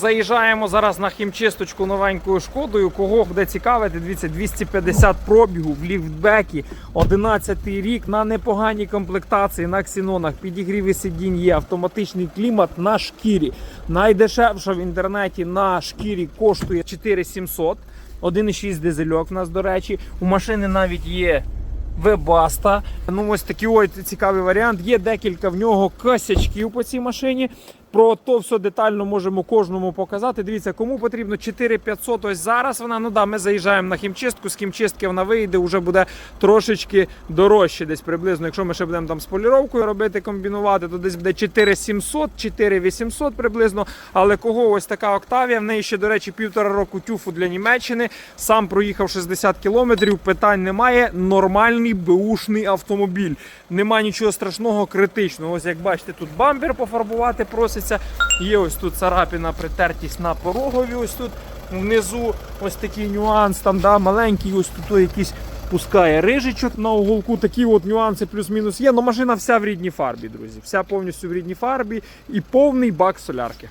Заїжджаємо зараз на хімчисточку новенькою шкодою. Кого буде цікавити, дивіться, 250 пробігу в ліфтбекі, 11 рік на непоганій комплектації на ксенонах, підігріві сидінь є, автоматичний клімат на шкірі. Найдешевша в інтернеті на шкірі коштує 4700. 1,6 дизельок в нас, до речі. У машини навіть є Вебаста. Ну ось такий ось цікавий варіант. Є декілька в нього косячків по цій машині. Про то все детально можемо кожному показати. Дивіться, кому потрібно 4500 ось зараз вона. Ну да, ми заїжджаємо на хімчистку. З хімчистки вона вийде, вже буде трошечки дорожче, десь приблизно. Якщо ми ще будемо там з поліровкою робити, комбінувати, то десь буде 4700, 4800 приблизно. Але кого ось така Октавія, в неї ще, до речі, півтора року тюфу для Німеччини. Сам проїхав 60 кілометрів, питань немає. Нормальний беушний автомобіль. Нема нічого страшного, критичного. Ось як бачите, тут бампер пофарбувати проситься. Є ось тут царапіна, притертість на порогові. Ось тут внизу ось такий нюанс, там да, маленький, ось тут якийсь пускає рижичок на уголку. Такі от нюанси плюс-мінус є. Ну машина вся в рідній фарбі, друзі. Вся повністю в рідній фарбі і повний бак солярки.